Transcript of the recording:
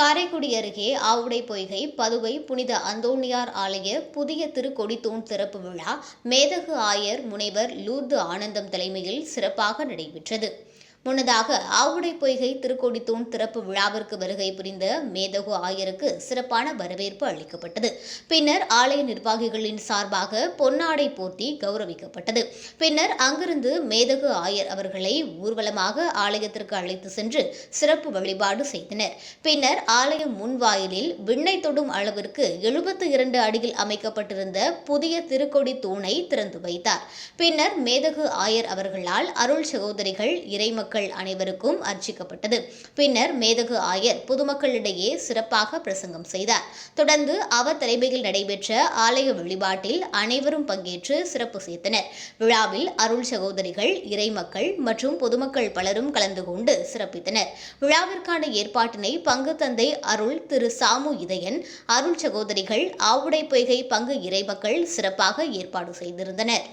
காரைக்குடி அருகே ஆவுடை பொய்கை பதுவை புனித அந்தோணியார் ஆலய புதிய திருக்கொடித்தூண் திறப்பு விழா மேதகு ஆயர் முனைவர் லூர்து ஆனந்தம் தலைமையில் சிறப்பாக நடைபெற்றது. முன்னதாக ஆவுடை பொய்கை திருக்கோடித்தூண் திறப்பு விழாவிற்கு வருகை புரிந்த மேதகு ஆயருக்கு சிறப்பான வரவேற்பு அளிக்கப்பட்டது. பின்னர் ஆலய நிர்வாகிகளின் சார்பாக பொன்னாடை போர்த்தி கௌரவிக்கப்பட்டது. பின்னர் அங்கிருந்து மேதகு ஆயர் அவர்களை ஊர்வலமாக ஆலயத்திற்கு அழைத்து சென்று சிறப்பு வழிபாடு செய்தனர். பின்னர் ஆலயம் முன்வாயிலில் விண்ணை தொடும் அளவிற்கு எழுபத்து இரண்டு அடியில் அமைக்கப்பட்டிருந்த புதிய திருக்கொடி தூணை திறந்து வைத்தார். பின்னர் மேதகு ஆயர் அவர்களால் அருள் சகோதரிகள் இறைமக்கள் பொதுமக்கள் அனைவருக்கும் அர்ச்சிக்கப்பட்டது. பின்னர் மேதகு ஆயர் பொதுமக்களிடையே சிறப்பாக பிரசங்கம் செய்தார். தொடர்ந்து அவர் தலைமையில் நடைபெற்ற ஆலய வழிபாட்டில் அனைவரும் பங்கேற்று சிறப்பு சேர்த்தனர். விழாவில் அருள் சகோதரிகள் இறைமக்கள் மற்றும் பொதுமக்கள் பலரும் கலந்து கொண்டு சிறப்பித்தனர். விழாவிற்கான ஏற்பாட்டினை பங்கு தந்தை அருள் திரு சாமு இதயன் அருள் சகோதரிகள் ஆவுடை பொய்கை பங்கு இறைமக்கள் சிறப்பாக ஏற்பாடு செய்திருந்தனர்.